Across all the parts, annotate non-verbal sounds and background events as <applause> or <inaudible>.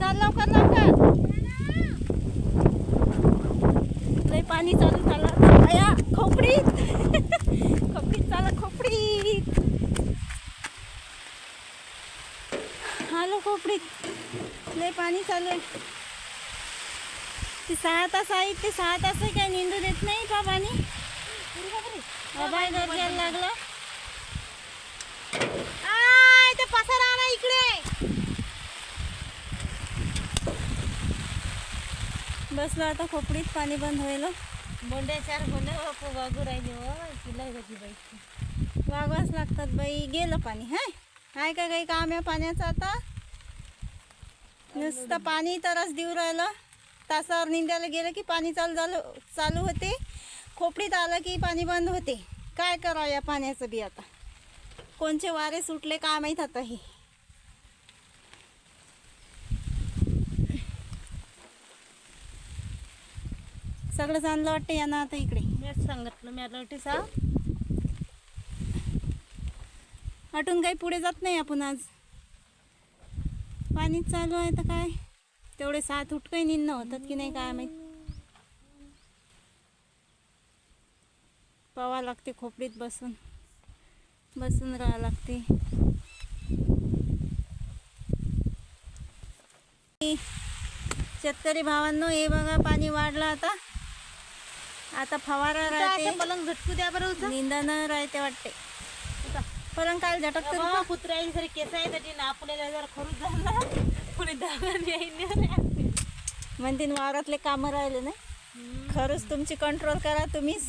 चाल लवकर लवकर. लय पाणी चालू झालं. आया खोपडीत. <laughs> खोपडीत चाला खोपडीत. आलो खोपडीत. लय पाणी चालू आहे. ते सहा तास आहे ते सहा तास काय निंदू देत नाही का पाणी गरजेला लागलं आय ते पसारा आणा इकडे बसलो आता खोपडीत पाणी बंद व्हायला बोंड्या चार बोंड्या बापू बागू राहिले हो तिला बाई वागवाच लागतात बाई गेलं पाणी हाय हाय का काही काम आहे पाण्याचं आता? नुसतं पाणी तरच देऊ राहिलं. तासावर निंदायला गेलं की पाणी चालू झालं चालू होते. खोपडीत आलं की पाणी बंद होते. काय करावं या पाण्याचं बी आता? कोणचे वारे सुटले काय माहीत आता हे. सगळं चांगलं वाटतं यांना आता इकडे. मीच सांगितलं मी आता सा हटून काही पुढे जात नाही आपण आज. पाणी चालू आहे तर काय? तेवढे सात उठकही निन्न होतात की नाही काय माहीत. पवा लागते खोपडीत बसून. बसून राहा लागते. शेतकरी भावांनो हे बघा पाणी वाढलं आता. आता फवारा राहते. पलंग झटकू द्या बरं उचल. निंदन राहते वाटते. परंग काय झटकते बाबा, कुत्र्याची जरी केस आहे त्याची आपल्याला जर खरूच झाला पुढे धागा येईल म्हणते वावरातले कामं राहिले ना खरंच तुमची कंट्रोल करा तुम्हीच.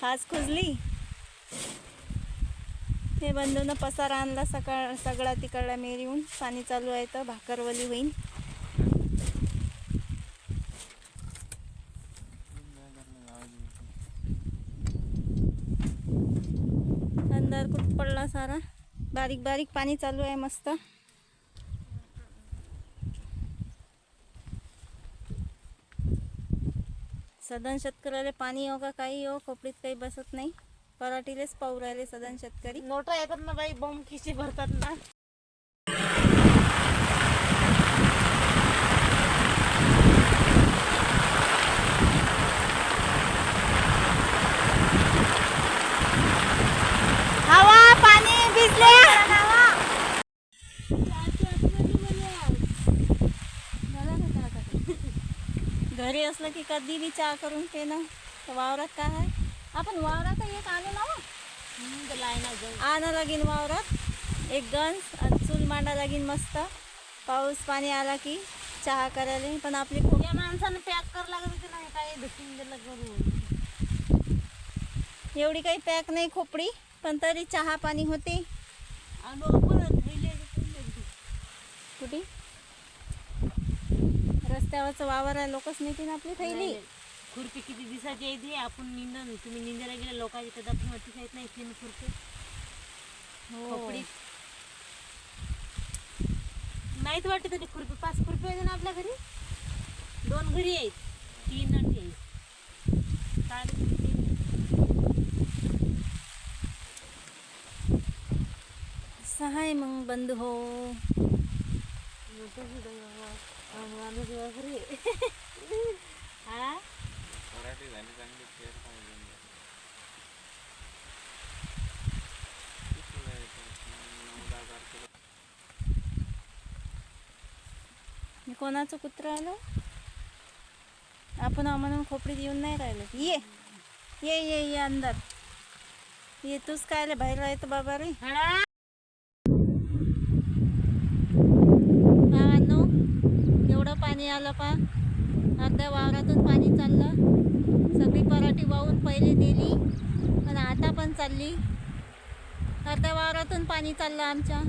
खास खुजली. हे बंधून पसारा आणला सकाळ सगळा तिकडला मेरीहून पाणी चालू आहे तर भाकरवली होईन अंधार कुठ पडला सारा. बारीक बारीक पाणी चालू आहे मस्त. सदन शेतकऱ्याला पाणी हो का काही हो खोपडीत काही बसत नाही. पराठीलेच पाहू राहिले सदन शेतकरी. नोटा येतात ना बाई बॉम्ब खिशी भरतात ना. घरी असलं की कधी बी चहा करून पे ना तर वावरात काय आहे? आपण वावरात एक आणू ना हो. आणा लागीन वावरात. एक गंज आणि चूल मांडा लागीन मस्त. पाऊस पाणी आला की चहा करायला. पण आपली या माणसानं पॅक कर लागत होते ना काय धुसून दिलं करून. एवढी काही पॅक नाही खोपडी पण तरी चहा पाणी होते. कुठे? रस्त्यावरचं वावर आहे लोकच नेते ना आपली थैली. खुरपी किती दिवसाची आहे ती आपण निंदन तुम्ही निंदायला गेले लोकांची तर आपण वाटत आहेत नाही तीन खुरपी हो. नाहीत वाटत तरी खुरपी पाच खुरपी आहे ना आपल्या घरी? दोन घरी आहेत. तीन आणि आहेत. सहाय मग बंधू हो. मोठं बाबा. माणूस वगैरे हा मराठी झाली चांगली पाहिजे कोणाचं कुत्र आलं? आपण म्हणून खोपडीत येऊन नाही राहिलं. ये. ये ये ये अंदर. ये तूच कायले बाहेर राहतो बाबा रे हळा. भावांनो एवढं पाणी आलं पा अर्ध्या वावरातून पाणी चाललं. सगळी पराठी वाहून पहिले दिली पण आता पण चालली. अर्ध्या वावरातून पाणी चाललं आमच्या.